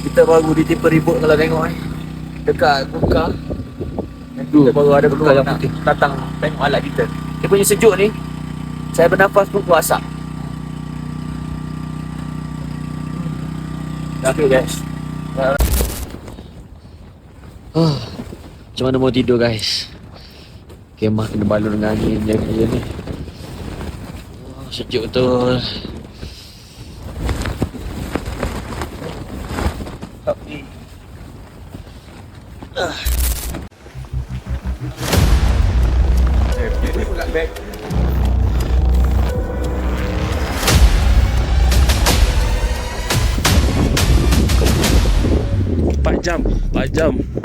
Kita baru ditimpa ribut kalau tengok ni. Dekat buka. Kita baru ada buka yang nak putih. datang tengok alat kita. Dia punya sejuk ni. Saya bernafas pun keluar asap. Okay guys. Oh, macam mana mau tidur guys? Kemah kena balon dengan angin je ni. Oh, sejuk betul. Bag. Empat jam, empat jam.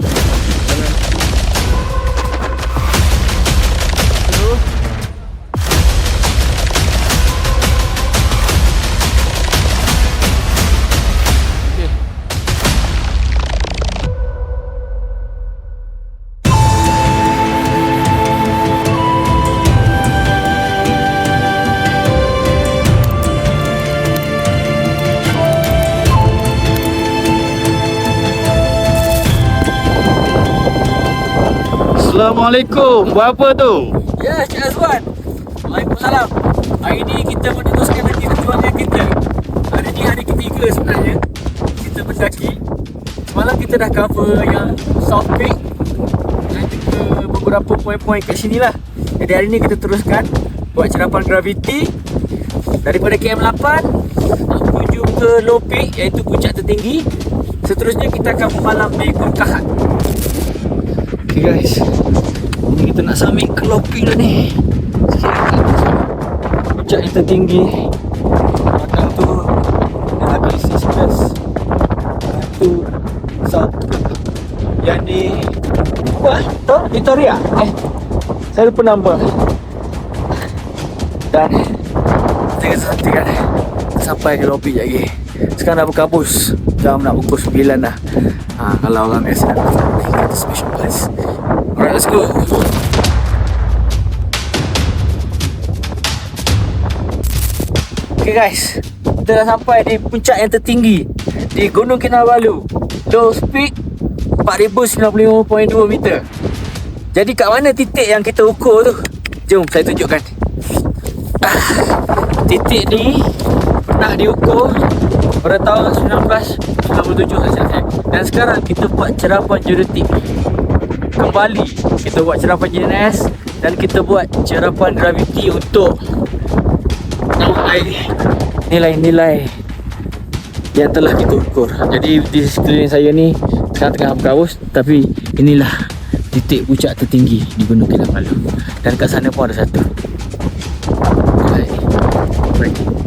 Assalamualaikum. Buat apa tu? Ya, Cik Azwan. Waalaikumsalam. Hari ni kita meneruskan lagi perjuangan kita. Hari ni hari ketiga sebenarnya. Kita mendaki. Semalam kita dah cover yang South Peak dan juga beberapa poin-poin kat sini lah. Jadi hari ni kita teruskan buat cerapan graviti daripada KM8 menuju ke Low Peak iaitu puncak tertinggi. Seterusnya kita akan memalam di Kurkahat. Okay guys, ni kita nak summit ke Peak dah ni. Puncak yang tertinggi. Belakang tu dah habis Express. Tu South Peak. Yang ni apa? Victoria. Eh, saya lupa nama. Dan kata nanti kan sampai ke Peak lagi. Sekarang dah berkabus Jam nak pukul 9 dah ha, Kalau orang biasa Kita special place Alright let's go. Okay guys. Kita dah sampai di puncak yang tertinggi Di Gunung Kinabalu Low speed 4095.2 meter. Jadi kat mana titik yang kita ukur tu? Jom saya tunjukkan. Ah, Titik ni Pernah diukur Pada tahun 1997 hasil saya Dan sekarang kita buat cerapan geodetik Kembali Kita buat cerapan GNS Dan kita buat cerapan graviti untuk nilai nilai-nilai yang telah kita ukur. Jadi di sekeliling saya ni sekarang tengah berkaus tapi inilah titik puncak tertinggi di Gunung Kinabalu. Dan kat sana pun ada satu. Hai. Baik.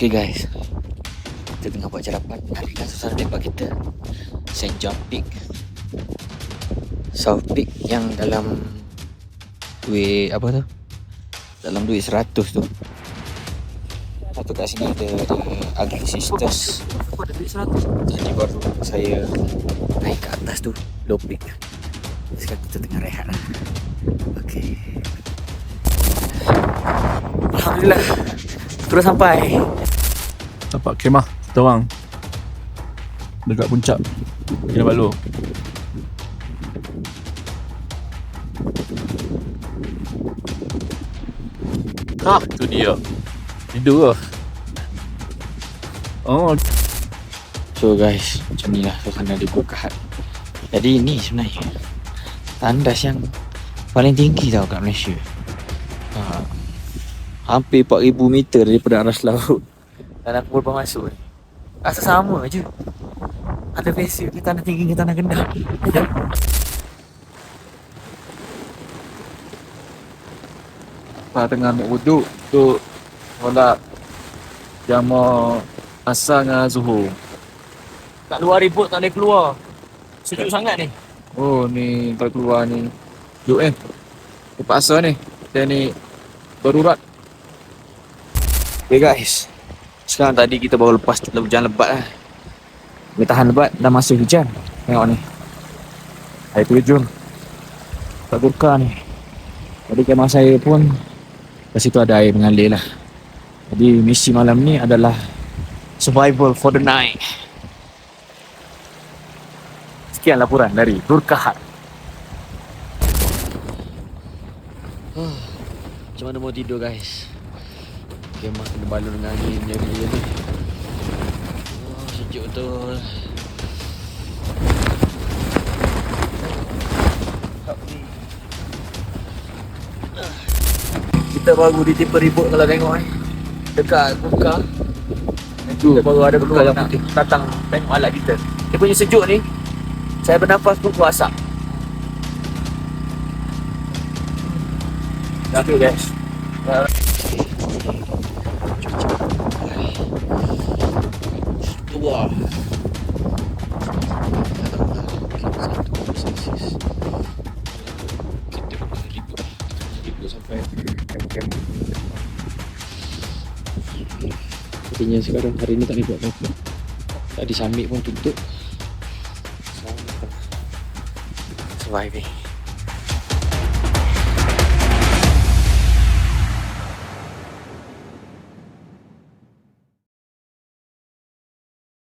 Okay guys. Kita tengah buat carapan Alihkan suasana tempat kita. St. John Peak. South Peak yang dalam Duit apa tu? Dalam duit 100 tu. Satu kat sini ada, ada Ugly Sisters. Tadi baru saya Naik ke atas tu Low Peak Sekarang kita tengah rehat lah. Okay Alhamdulillah. Terus sampai Dapat kemah kita orang. Dekat puncak. Kinabalu. Ha, tu dia. Tidur ke? Oh, So guys, macam ni lah suasana di Bukahat Jadi ni sebenarnya Tandas yang paling tinggi tau kat Malaysia ha, Hampir 4000 meter daripada aras laut Dan aku baru masuk ni Rasa sama je Ada beza ke tanah tinggi ke tanah Ada Lepas tengah ambil wuduk tu solat jamaah asar dengan zuhur. Kat luar ribut tak boleh keluar Sejuk sangat ni Oh ni kalau keluar ni. Duk eh. Terpaksa ni. Dia ni darurat. Okay guys Sekarang tadi kita baru lepas berjalan lebat lah Boleh tahan lebat dah masa hujan. Tengok ni. Air terjun. Tak Gurkha ni. Jadi kemah saya pun kat situ ada air mengalir lah. Jadi misi malam ni adalah survival for the night. Sekian laporan dari Gurkha. Macam mana mau tidur guys Kemah kena balon dengan angin jadi ni oh, Sejuk betul Kita baru di tipe ribut kalau tengok ni. Dekat buka. Tu, Kita baru ada Buka yang nak putih. datang tengok alat kita. Dia punya sejuk ni. Saya bernafas pun keluar asap. Okay guys. Sepertinya sekarang hari ni tak boleh buat apa-apa summit pun tutup Surviving.